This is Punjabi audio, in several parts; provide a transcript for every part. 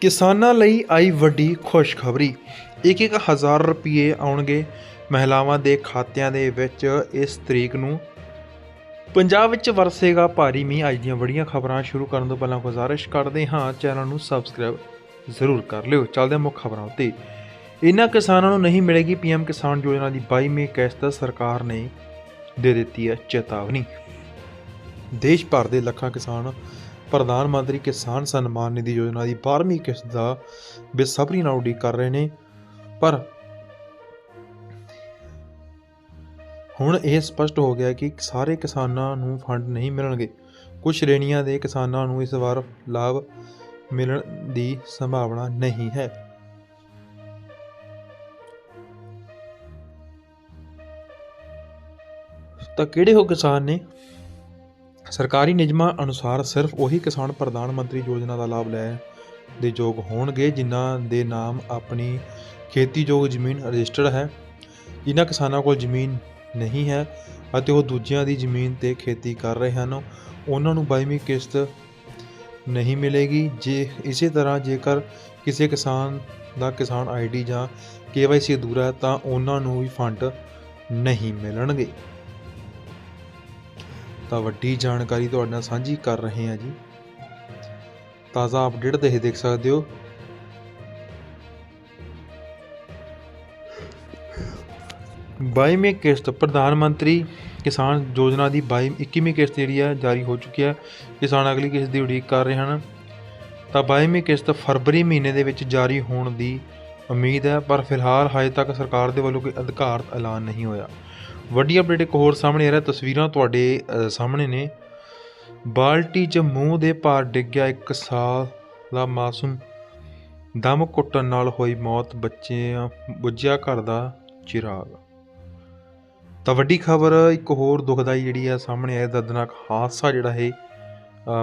ਕਿਸਾਨਾਂ ਲਈ ਆਈ ਵੱਡੀ ਖੁਸ਼ਖਬਰੀ। ਇੱਕ ਇੱਕ ਹਜ਼ਾਰ ਰੁਪਏ ਆਉਣਗੇ ਮਹਿਲਾਵਾਂ ਦੇ ਖਾਤਿਆਂ ਦੇ ਵਿੱਚ। ਇਸ ਤਰੀਕ ਨੂੰ ਪੰਜਾਬ ਵਿੱਚ ਵਰਸੇਗਾ ਭਾਰੀ ਮੀਂਹ। ਅੱਜ ਦੀਆਂ ਬੜੀਆਂ ਖਬਰਾਂ ਸ਼ੁਰੂ ਕਰਨ ਤੋਂ ਪਹਿਲਾਂ ਗੁਜ਼ਾਰਿਸ਼ ਕਰਦੇ ਹਾਂ, ਚੈਨਲ ਨੂੰ ਸਬਸਕ੍ਰਾਈਬ ਜ਼ਰੂਰ ਕਰ ਲਿਓ। ਚੱਲਦੇ ਮੁੱਖ ਖਬਰਾਂ ਉੱਤੇ। ਇਹਨਾਂ ਕਿਸਾਨਾਂ ਨੂੰ ਨਹੀਂ ਮਿਲੇਗੀ ਪੀਐਮ ਕਿਸਾਨ ਯੋਜਨਾ ਦੀ 22ਵੀਂ ਕਿਸ਼ਤ, ਸਰਕਾਰ ਨੇ ਦੇ ਦਿੱਤੀ ਹੈ ਚੇਤਾਵਨੀ। ਦੇਸ਼ ਭਰ ਦੇ ਲੱਖਾਂ ਕਿਸਾਨ ਪ੍ਰਧਾਨ ਮੰਤਰੀ ਕਿਸਾਨ ਸਨਮਾਨ ਨਿਧੀ ਯੋਜਨਾ ਦੀ 12ਵੀਂ ਕਿਸ਼ਤ ਦਾ ਬੇਸਬਰੀ ਨਾਲ ਉਡੀਕ ਕਰ ਰਹੇ ਨੇ। ਪਰ ਹੁਣ ਇਹ ਸਪਸ਼ਟ ਹੋ ਗਿਆ ਕਿ ਸਾਰੇ ਕਿਸਾਨਾਂ ਨੂੰ ਫੰਡ ਨਹੀਂ ਮਿਲਣਗੇ। ਕੁਝ ਸ਼੍ਰੇਣੀਆਂ ਦੇ ਕਿਸਾਨਾਂ ਨੂੰ ਇਸ ਵਾਰ ਲਾਭ ਮਿਲਣ ਦੀ ਸੰਭਾਵਨਾ ਨਹੀਂ ਹੈ। ਤਾਂ ਕਿਹੜੇ ਹੋ ਕਿਸਾਨ ਨੇ? ਸਰਕਾਰੀ ਨਿਯਮਾਂ ਅਨੁਸਾਰ ਸਿਰਫ ਉਹੀ ਕਿਸਾਨ ਪ੍ਰਧਾਨ ਮੰਤਰੀ ਯੋਜਨਾ ਦਾ ਲਾਭ ਲੈ ਦੇ ਯੋਗ ਹੋਣਗੇ, ਜਿਨ੍ਹਾਂ ਦੇ ਨਾਮ ਆਪਣੀ ਖੇਤੀਯੋਗ ਜ਼ਮੀਨ ਰਜਿਸਟਰਡ ਹੈ। ਇਹਨਾਂ ਕਿਸਾਨਾਂ ਕੋਲ ਜ਼ਮੀਨ ਨਹੀਂ ਹੈ ਅਤੇ ਉਹ ਦੂਜਿਆਂ ਦੀ ਜ਼ਮੀਨ ਤੇ ਖੇਤੀ ਕਰ ਰਹੇ ਹਨ, ਉਹਨਾਂ ਨੂੰ 22ਵੀਂ ਕਿਸ਼ਤ ਨਹੀਂ ਮਿਲੇਗੀ। ਜੇ, ਇਸੇ ਤਰ੍ਹਾਂ ਜੇਕਰ ਕਿਸੇ ਕਿਸਾਨ ਦਾ ਕਿਸਾਨ ਆਈਡੀ ਜਾਂ ਕੇਵਾਈਸੀ ਅਧੂਰਾ ਹੈ, ਤਾਂ ਉਹਨਾਂ ਨੂੰ ਵੀ ਫੰਡ ਨਹੀਂ ਮਿਲਣਗੇ। ਤਾਂ ਵੱਡੀ ਜਾਣਕਾਰੀ ਤੁਹਾਡੇ ਨਾਲ ਸਾਂਝੀ ਕਰ ਰਹੇ ਹਾਂ ਜੀ। ਤਾਜ਼ਾ ਅਪਡੇਟ ਤੇ ਦੇਖ ਸਕਦੇ ਹੋ। ਬਾਈਵੇਂ ਕਿਸ਼ਤ, ਪ੍ਰਧਾਨ ਮੰਤਰੀ ਕਿਸਾਨ ਯੋਜਨਾ ਦੀ 22 21ਵੀਂ ਕਿਸ਼ਤ ਜਿਹੜੀ ਹੈ ਜਾਰੀ ਹੋ ਚੁੱਕੀ ਹੈ ਕਿਸਾਨ ਅਗਲੀ ਕਿਸ਼ਤ ਦੀ ਉਡੀਕ ਕਰ ਰਹੇ ਹਨ। ਤਾਂ 22ਵੀਂ ਕਿਸ਼ਤ ਫਰਵਰੀ ਮਹੀਨੇ ਦੇ ਵਿੱਚ ਜਾਰੀ ਹੋਣ ਦੀ ਉਮੀਦ ਹੈ, ਪਰ ਫਿਲਹਾਲ ਹਜੇ ਤੱਕ ਸਰਕਾਰ ਦੇ ਵੱਲੋਂ ਕੋਈ ਅਧਿਕਾਰਤ ਐਲਾਨ ਨਹੀਂ ਹੋਇਆ। ਵੱਡੀ ਅਪਡੇਟ ਇੱਕ ਹੋਰ ਸਾਹਮਣੇ ਆ ਰਿਹਾ, ਤਸਵੀਰਾਂ ਤੁਹਾਡੇ ਸਾਹਮਣੇ ਨੇ। ਬਾਲਟੀ 'ਚ ਮੂੰਹ ਦੇ ਭਾਰ ਡਿੱਗਿਆ ਇੱਕ ਸਾਲ ਦਾ ਮਾਸੂਮ ਦਮ ਘੁੱਟਣ ਨਾਲ ਹੋਈ ਮੌਤ, ਬੱਚਿਆਂ, ਬੁੱਝਿਆ ਘਰ ਦਾ ਚਿਰਾਗ। ਤਾਂ ਵੱਡੀ ਖਬਰ ਇੱਕ ਹੋਰ ਦੁਖਦਾਈ ਜਿਹੜੀ ਆ ਸਾਹਮਣੇ ਆਇਆ ਦਰਦਨਾਕ ਹਾਦਸਾ ਜਿਹੜਾ ਇਹ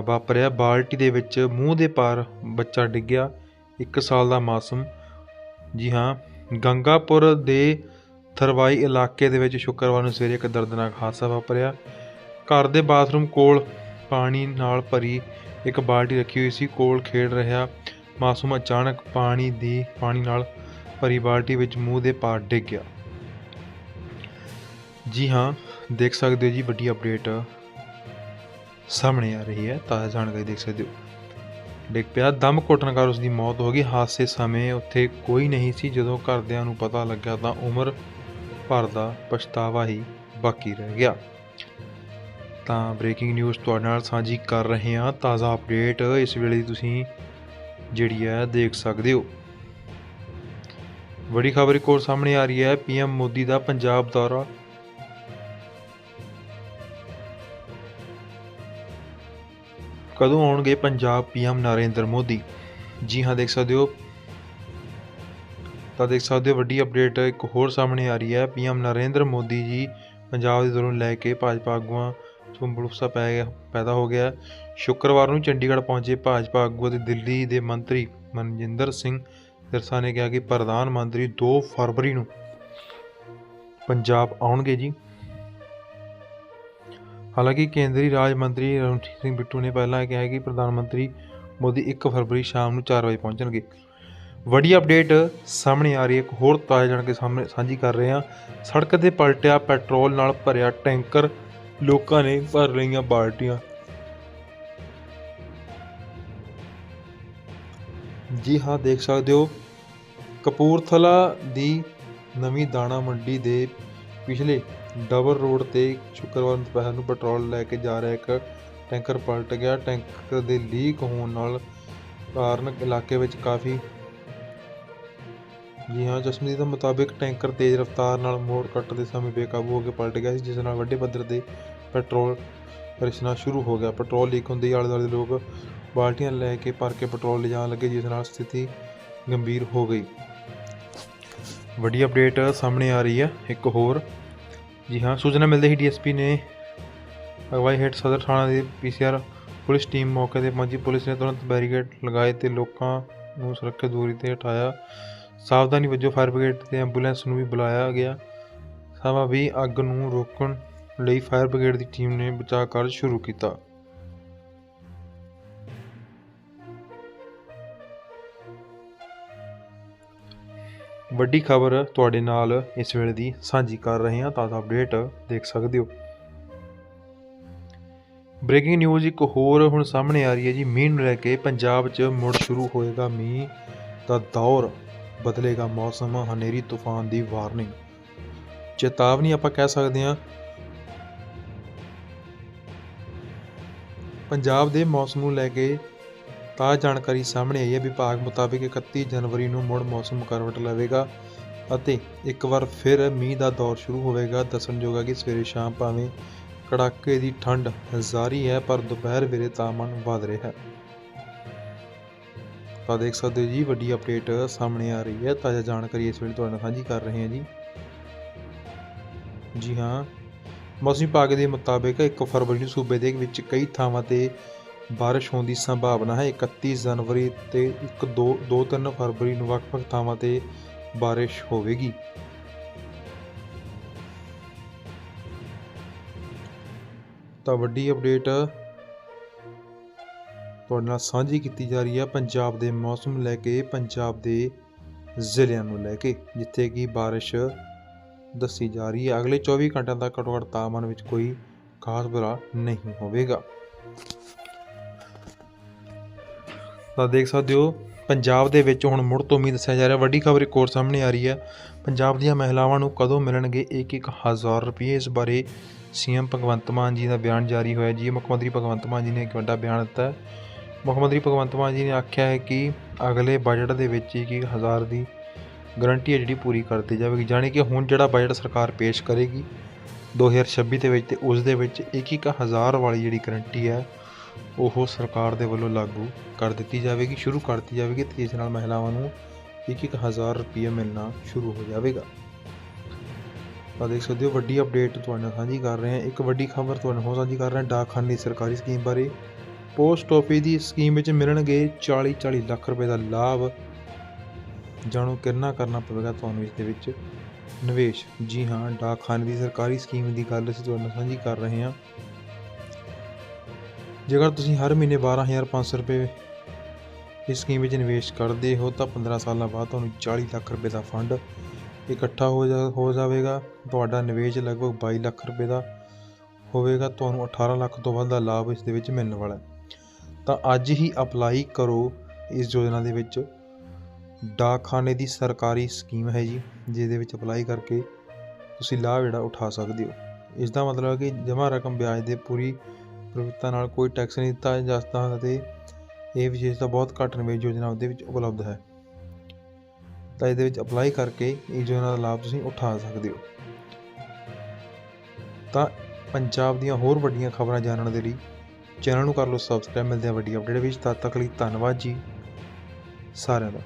ਵਾਪਰਿਆ। ਬਾਲਟੀ ਦੇ ਵਿੱਚ ਮੂੰਹ ਦੇ ਭਾਰ ਬੱਚਾ ਡਿੱਗਿਆ ਇੱਕ ਸਾਲ ਦਾ ਮਾਸੂਮ। ਜੀ ਹਾਂ, ਗੰਗਾਪੁਰ ਦੇ ਥਰਵਾਈ ਇਲਾਕੇ ਦੇ ਵਿੱਚ ਸ਼ੁੱਕਰਵਾਰ ਨੂੰ ਸਵੇਰੇ ਇੱਕ ਦਰਦਨਾਕ ਹਾਦਸਾ ਵਾਪਰਿਆ। ਘਰ ਦੇ ਬਾਥਰੂਮ ਕੋਲ ਪਾਣੀ ਨਾਲ ਭਰੀ ਇੱਕ ਬਾਲਟੀ ਰੱਖੀ ਹੋਈ ਸੀ। ਕੋਲ ਖੇਡ ਰਿਹਾ ਮਾਸੂਮ ਅਚਾਨਕ ਪਾਣੀ ਦੀ, ਪਾਣੀ ਨਾਲ ਭਰੀ ਬਾਲਟੀ ਵਿੱਚ ਮੂੰਹ ਦੇ ਪਾਰ ਡਿੱਗ ਗਿਆ। ਜੀ ਹਾਂ, ਦੇਖ ਸਕਦੇ ਹੋ ਜੀ, ਵੱਡੀ ਅਪਡੇਟ ਸਾਹਮਣੇ ਆ ਰਹੀ ਹੈ। ਤਾਜ਼ਾ ਜਾਣਕਾਰੀ ਦੇਖ ਸਕਦੇ ਹੋ। ਡਿੱਗ ਪਿਆ, ਦਮ ਘੁੱਟਣ ਕਾਰਨ ਉਸ ਦੀ ਮੌਤ ਹੋ ਗਈ। ਹਾਦਸੇ ਸਮੇਂ ਉੱਥੇ ਕੋਈ ਨਹੀਂ ਸੀ। ਜਦੋਂ ਘਰਦਿਆਂ ਨੂੰ ਪਤਾ ਲੱਗਾ ਤਾਂ ਉਮਰ ਭਰ ਦਾ ਪਛਤਾਵਾ ਹੀ ਬਾਕੀ ਰਹਿ ਗਿਆ। ਤਾਂ ਬ੍ਰੇਕਿੰਗ ਨਿਊਜ਼ ਤੁਹਾਡੇ ਨਾਲ ਸਾਂਝੀ ਕਰ ਰਹੇ ਹਾਂ। ਤਾਜ਼ਾ ਅਪਡੇਟ ਇਸ ਵੇਲੇ ਤੁਸੀਂ ਜਿਹੜੀ ਹੈ ਦੇਖ ਸਕਦੇ ਹੋ। ਵੱਡੀ ਖਬਰ ਇੱਕ ਹੋਰ ਸਾਹਮਣੇ ਆ ਰਹੀ ਹੈ। ਪੀਐਮ ਮੋਦੀ ਦਾ ਪੰਜਾਬ ਦੌਰਾ। ਕਦੋਂ ਆਉਣਗੇ ਪੰਜਾਬ ਪੀਐਮ ਨਰਿੰਦਰ ਮੋਦੀ? ਜੀ ਹਾਂ, ਦੇਖ ਸਕਦੇ ਹੋ। ਤਾਂ ਦੇਖ ਸਕਦੇ ਹੋ ਵੱਡੀ ਅਪਡੇਟ ਇੱਕ ਹੋਰ ਸਾਹਮਣੇ ਆ ਰਹੀ ਹੈ। ਪੀਐਮ ਨਰਿੰਦਰ ਮੋਦੀ ਜੀ ਪੰਜਾਬ ਦੇ ਦੌਰੇ ਲੈ ਕੇ ਭਾਜਪਾ ਆਗੂਆਂ ਤੋਂ ਬਲੂਸਾ ਪੈ ਗਿਆ, ਪੈਦਾ ਹੋ ਗਿਆ। ਸ਼ੁੱਕਰਵਾਰ ਨੂੰ ਚੰਡੀਗੜ੍ਹ ਪਹੁੰਚੇ ਭਾਜਪਾ ਆਗੂ ਅਤੇ ਦਿੱਲੀ ਦੇ ਮੰਤਰੀ ਮਨਜਿੰਦਰ ਸਿੰਘ ਸਿਰਸਾ ਨੇ ਕਿਹਾ ਕਿ ਪ੍ਰਧਾਨ ਮੰਤਰੀ 2 ਫਰਵਰੀ ਨੂੰ ਪੰਜਾਬ ਆਉਣਗੇ ਜੀ। ਹਾਲਾਂਕਿ ਕੇਂਦਰੀ ਰਾਜ ਮੰਤਰੀ ਰਣਜੀਤ ਸਿੰਘ ਬਿੱਟੂ ਨੇ ਪਹਿਲਾਂ ਕਿਹਾ ਕਿ ਪ੍ਰਧਾਨ ਮੰਤਰੀ ਮੋਦੀ 1 ਫਰਵਰੀ ਸ਼ਾਮ ਨੂੰ 4 ਵਜੇ ਪਹੁੰਚਣਗੇ। ਵੱਡੀ ਅਪਡੇਟ ਸਾਹਮਣੇ ਆ ਰਹੀ ਹੈ। ਇੱਕ ਹੋਰ ਤਾਜ਼ਾ ਜਾਣ ਕੇ ਸਾਹਮਣੇ ਸਾਂਝੀ ਕਰ ਰਹੇ ਹਾਂ। ਸੜਕ ਤੇ ਪਲਟਿਆ ਪੈਟਰੋਲ ਨਾਲ ਭਰਿਆ ਟੈਂਕਰ। ਲੋਕਾਂ ਨੇ ਭਰ ਰਹੀਆਂ ਬਾਲਟੀਆਂ। ਜੀ ਹਾਂ, ਦੇਖ ਸਕਦੇ ਹੋ। ਕਪੂਰਥਲਾ ਦੀ ਨਵੀਂ ਦਾਣਾ ਮੰਡੀ ਦੇ ਪਿਛਲੇ ਡਬਲ ਰੋਡ ਤੇ ਸ਼ੁੱਕਰਵਾਰ ਦੁਪਹਿਰ ਨੂੰ ਪੈਟਰੋਲ ਲੈ ਕੇ ਜਾ ਰਿਹਾ ਇੱਕ ਟੈਂਕਰ ਪਲਟ ਗਿਆ। ਟੈਂਕਰ ਦੇ ਲੀਕ ਹੋਣ ਨਾਲ ਕਾਰਨ ਇਲਾਕੇ ਵਿੱਚ ਕਾਫੀ ਜੀ ਹਾਂ, ਜਸਮੀਤ ਦੇ ਮੁਤਾਬਿਕ ਟੈਂਕਰ ਤੇਜ਼ ਰਫ਼ਤਾਰ ਨਾਲ ਮੋੜ ਕੱਟਦੇ ਸਮੇਂ ਬੇਕਾਬੂ ਹੋ ਕੇ ਪਲਟ ਗਿਆ ਸੀ, ਜਿਸ ਨਾਲ ਵੱਡੇ ਪੱਧਰ ਤੇ ਪੈਟਰੋਲ ਰਿਸਣਾ ਸ਼ੁਰੂ ਹੋ ਗਿਆ। ਪੈਟਰੋਲ ਲੀਕ ਹੁੰਦੇ ਹੀ ਆਲੇ ਦੁਆਲੇ ਦੇ ਲੋਕ ਬਾਲਟੀਆਂ ਲੈ ਕੇ ਭਰ ਕੇ ਪੈਟਰੋਲ ਲਿਜਾਣ ਲੱਗੇ, ਜਿਸ ਨਾਲ ਸਥਿਤੀ ਗੰਭੀਰ ਹੋ ਗਈ। ਵੱਡੀ ਅਪਡੇਟ ਸਾਹਮਣੇ ਆ ਰਹੀ ਹੈ। ਇੱਕ ਹੋਰ। ਜੀ ਹਾਂ, ਸੂਚਨਾ ਮਿਲਦੇ ਹੀ ਡੀਐਸਪੀ ਨੇ ਅਗਵਾਈ ਹੇਠ ਸਦਰ ਥਾਣਾ ਦੀ ਪੀਸੀਆਰ ਪੁਲਿਸ ਟੀਮ ਮੌਕੇ ਤੇ ਪਹੁੰਚੀ। ਪੁਲਿਸ ਨੇ ਤੁਰੰਤ ਬੈਰੀਕੇਡ ਲਗਾਏ ਤੇ ਲੋਕਾਂ ਨੂੰ ਸੁਰੱਖਿਅਤ ਦੂਰੀ ਤੇ ਹਟਾਇਆ। ਸਾਵਧਾਨੀ ਵਜੋਂ ਫਾਇਰ ਬ੍ਰਿਗੇਡ ਤੇ ਐਂਬੂਲੈਂਸ ਨੂੰ ਵੀ ਬੁਲਾਇਆ ਗਿਆ। ਸਮਾਂ ਵੀ ਅੱਗ ਨੂੰ ਰੋਕਣ ਲਈ ਫਾਇਰ ਬ੍ਰਿਗੇਡ ਦੀ ਟੀਮ ਨੇ ਬਚਾਅ ਕਾਰਜ ਸ਼ੁਰੂ ਕੀਤਾ। ਵੱਡੀ ਖਬਰ ਤੁਹਾਡੇ ਨਾਲ ਇਸ ਵੇਲੇ ਦੀ ਸਾਂਝੀ ਕਰ ਰਹੇ ਹਾਂ। ਤਾਜ਼ਾ ਅਪਡੇਟ ਦੇਖ ਸਕਦੇ ਹੋ। ਬ੍ਰੇਕਿੰਗ ਨਿਊਜ਼ ਇੱਕ ਹੋਰ ਹੁਣ ਸਾਹਮਣੇ ਆ ਰਹੀ ਹੈ ਜੀ। ਮੀਂਹ ਨੂੰ ਲੈ ਕੇ ਪੰਜਾਬ 'ਚ ਮੁੜ ਸ਼ੁਰੂ ਹੋਏਗਾ ਮੀਂਹ ਦਾ ਦੌਰ। ਬਦਲੇਗਾ ਮੌਸਮ, ਹਨੇਰੀ, ਤੂਫਾਨ ਦੀ ਵਾਰਨਿੰਗ। ਚੇਤਾਵਨੀ ਆਪਾਂ ਕਹਿ ਸਕਦੇ ਹਾਂ, ਪੰਜਾਬ ਦੇ ਮੌਸਮ ਨੂੰ ਲੈ ਕੇ ਤਾਜ਼ਾ ਜਾਣਕਾਰੀ ਸਾਹਮਣੇ ਆਈ ਹੈ, ਵਿਭਾਗ ਮੁਤਾਬਿਕ 31 ਜਨਵਰੀ ਨੂੰ ਮੁੜ ਮੌਸਮ ਕਰਵਟ ਲਵੇਗਾ ਅਤੇ ਇੱਕ ਵਾਰ ਫਿਰ ਮੀਂਹ ਦਾ ਦੌਰ ਸ਼ੁਰੂ ਹੋਵੇਗਾ। ਦੱਸਣਯੋਗ ਹੈ ਕਿ ਸਵੇਰੇ ਸ਼ਾਮ ਭਾਵੇਂ ਕੜਾਕੇ ਦੀ ਠੰਡ ਜਾਰੀ ਹੈ, ਪਰ ਦੁਪਹਿਰ ਵੇਲੇ ਤਾਪਮਾਨ ਵਧ ਰਿਹਾ ਹੈ। ਤਾਂ ਦੇਖ ਸਕਦੇ ਹੋ ਜੀ, ਵੱਡੀ ਅਪਡੇਟ ਸਾਹਮਣੇ ਆ ਰਹੀ ਹੈ। ਤਾਜ਼ਾ ਜਾਣਕਾਰੀ ਇਸ ਵੇਲੇ ਤੁਹਾਡੇ ਨਾਲ ਸਾਂਝੀ ਕਰ ਰਹੇ ਹਾਂ ਜੀ। ਜੀ ਹਾਂ, ਮੌਸਮ ਵਿਭਾਗ ਦੇ ਮੁਤਾਬਿਕ 1 ਫਰਵਰੀ ਨੂੰ ਸੂਬੇ ਦੇ ਵਿੱਚ ਕਈ ਥਾਵਾਂ ਤੇ ਬਾਰਿਸ਼ ਹੋਣ ਦੀ ਸੰਭਾਵਨਾ ਹੈ। 31 ਜਨਵਰੀ ਤੇ 1 2 2-3 ਫਰਵਰੀ ਨੂੰ ਵੱਖ-ਵੱਖ ਥਾਵਾਂ ਤੇ ਬਾਰਿਸ਼ ਹੋਵੇਗੀ। ਤਾਂ ਵੱਡੀ ਅਪਡੇਟ ਤੁਹਾਡੇ ਨਾਲ ਸਾਂਝੀ ਕੀਤੀ ਜਾ ਰਹੀ ਹੈ ਪੰਜਾਬ ਦੇ ਮੌਸਮ ਨੂੰ ਲੈ ਕੇ, ਪੰਜਾਬ ਦੇ ਜ਼ਿਲ੍ਹਿਆਂ ਨੂੰ ਲੈ ਕੇ, ਜਿੱਥੇ ਕਿ ਬਾਰਿਸ਼ ਦੱਸੀ ਜਾ ਰਹੀ ਹੈ ਅਗਲੇ 24 ਘੰਟਿਆਂ ਦਾ ਘੱਟੋ ਘੱਟ ਤਾਪਮਾਨ ਵਿੱਚ ਕੋਈ ਖਾਸ ਬਦਲਾਅ ਨਹੀਂ ਹੋਵੇਗਾ। ਤਾਂ ਦੇਖ ਸਕਦੇ ਹੋ, ਪੰਜਾਬ ਦੇ ਵਿੱਚ ਹੁਣ ਮੁੜ ਤੋਂ ਉਮੀਦ ਦੱਸਿਆ ਜਾ ਰਿਹਾ, ਵੱਡੀ ਖਬਰ ਇੱਕ ਹੋਰ ਸਾਹਮਣੇ ਆ ਰਹੀ ਹੈ ਪੰਜਾਬ ਦੀਆਂ ਮਹਿਲਾਵਾਂ ਨੂੰ ਕਦੋਂ ਮਿਲਣਗੇ 1-1000 ਰੁਪਏ? ਇਸ ਬਾਰੇ ਸੀਐਮ ਭਗਵੰਤ ਮਾਨ ਜੀ ਦਾ ਬਿਆਨ ਜਾਰੀ ਹੋਇਆ ਜੀ। ਮੁੱਖ ਮੰਤਰੀ ਭਗਵੰਤ ਮਾਨ ਜੀ ਨੇ ਇੱਕ ਵੱਡਾ ਬਿਆਨ ਦਿੱਤਾ ਮੁੱਖ ਮੰਤਰੀ ਭਗਵੰਤ ਮਾਨ ਜੀ ਨੇ ਆਖਿਆ ਹੈ ਕਿ ਅਗਲੇ ਬਜਟ ਦੇ ਵਿੱਚ 1-1000 ਦੀ ਗਰੰਟੀ ਹੈ ਜਿਹੜੀ ਪੂਰੀ ਕਰ ਦਿੱਤੀ ਜਾਵੇਗੀ। ਜਾਣੀ ਕਿ ਹੁਣ ਜਿਹੜਾ ਬਜਟ ਸਰਕਾਰ ਪੇਸ਼ ਕਰੇਗੀ 2026 ਦੇ ਵਿੱਚ ਤੇ ਉਸ ਦੇ ਵਿੱਚ 1-1000 ਵਾਲੀ ਜਿਹੜੀ ਗਰੰਟੀ ਹੈ, ਉਹ ਸਰਕਾਰ ਦੇ ਵੱਲੋਂ ਲਾਗੂ ਕਰ ਦਿੱਤੀ ਜਾਵੇਗੀ, ਸ਼ੁਰੂ ਕਰ ਦਿੱਤੀ ਜਾਵੇਗੀ ਤੇ ਇਸ ਨਾਲ ਮਹਿਲਾਵਾਂ ਨੂੰ 1-1000 ਰੁਪਏ ਮਿਲਣਾ ਸ਼ੁਰੂ ਹੋ ਜਾਵੇਗਾ। ਤਾਂ ਦੇਖ ਸਕਦੇ ਹੋ, ਵੱਡੀ ਅਪਡੇਟ ਤੁਹਾਡੇ ਨਾਲ ਸਾਂਝੀ ਕਰ ਰਹੇ ਹਾਂ। ਇੱਕ ਵੱਡੀ ਖਬਰ ਤੁਹਾਨੂੰ ਨਾਲ ਸਾਂਝੀ ਕਰ ਰਹੇ ਹਾਂ, ਡਾਕਖਾਨੇ ਸਰਕਾਰੀ ਸਕੀਮ ਬਾਰੇ। ਪੋਸਟ ਆਫਿਸ ਦੀ ਸਕੀਮ ਵਿੱਚ ਮਿਲਣਗੇ 40-40 ਲੱਖ ਰੁਪਏ ਦਾ ਲਾਭ। ਜਾਣੋ ਕਿੰਨਾ ਕਰਨਾ ਪਵੇਗਾ ਤੁਹਾਨੂੰ ਇਸ ਦੇ ਵਿੱਚ। ਨਿਵੇਸ਼। ਜੀ ਹਾਂ ਡਾਕਖਾਨੇ ਦੀ ਸਰਕਾਰੀ ਸਕੀਮ ਦੀ ਗੱਲ ਅਸੀਂ ਤੁਹਾਨੂੰ ਸਾਂਝੀ ਕਰ ਰਹੇ ਹਾਂ। ਜੇਕਰ ਤੁਸੀਂ ਹਰ ਮਹੀਨੇ 12500 ਰੁਪਏ ਇਸ ਸਕੀਮ ਵਿੱਚ ਨਿਵੇਸ਼ ਕਰਦੇ ਹੋ, ਤਾਂ 15 ਸਾਲਾਂ ਬਾਅਦ ਤੁਹਾਨੂੰ 40 ਲੱਖ ਰੁਪਏ ਦਾ ਫੰਡ ਇਕੱਠਾ ਹੋ ਜਾ, ਹੋ ਜਾਵੇਗਾ। ਤੁਹਾਡਾ ਨਿਵੇਸ਼ ਲਗਭਗ 22 ਲੱਖ ਰੁਪਏ ਦਾ ਹੋਵੇਗਾ। ਤੁਹਾਨੂੰ 18 ਲੱਖ ਤੋਂ ਵੱਧ ਦਾ ਲਾਭ ਇਸ ਦੇ ਵਿੱਚ ਮਿਲਣ ਵਾਲਾ ਹੈ। ਤਾਂ ਅੱਜ ਹੀ ਅਪਲਾਈ ਕਰੋ ਇਸ ਯੋਜਨਾ ਦੇ ਵਿੱਚ। ਡਾਕਖਾਨੇ ਦੀ ਸਰਕਾਰੀ ਸਕੀਮ ਹੈ ਜੀ, ਜਿਹਦੇ ਵਿੱਚ ਅਪਲਾਈ ਕਰਕੇ ਤੁਸੀਂ ਲਾਭ ਜਿਹੜਾ ਉਠਾ ਸਕਦੇ ਹੋ। ਇਸ ਦਾ ਮਤਲਬ ਹੈ ਕਿ ਜਮ੍ਹਾਂ ਰਕਮ ਵਿਆਜ ਦੇ ਪੂਰੀ ਪ੍ਰਭੁੱਤਾ ਨਾਲ ਕੋਈ ਟੈਕਸ ਨਹੀਂ ਦਿੱਤਾ ਜਾਂਦਾ ਅਤੇ ਇਹ ਵਿਸ਼ੇਸ਼ਤਾ ਬਹੁਤ ਘੱਟ ਨਿਵੇਸ਼ ਯੋਜਨਾ ਦੇ ਵਿੱਚ ਉਪਲਬਧ ਹੈ। ਤਾਂ ਇਹਦੇ ਵਿੱਚ ਅਪਲਾਈ ਕਰਕੇ ਇਸ ਯੋਜਨਾ ਦਾ ਲਾਭ ਤੁਸੀਂ ਉਠਾ ਸਕਦੇ ਹੋ। ਤਾਂ ਪੰਜਾਬ ਦੀਆਂ ਹੋਰ ਵੱਡੀਆਂ ਖਬਰਾਂ ਜਾਣਨ ਦੇ ਲਈ ਚੈਨਲ ਨੂੰ ਕਰ ਲਓ ਸਬਸਕ੍ਰਾਈਬ ਮਿਲਦੇ ਆ ਵੱਡੀ ਅਪਡੇਟ ਵਿੱਚ। ਤਦ ਤੱਕ ਲਈ ਧੰਨਵਾਦ ਜੀ। ਸਾਰਿਆਂ ਦਾ।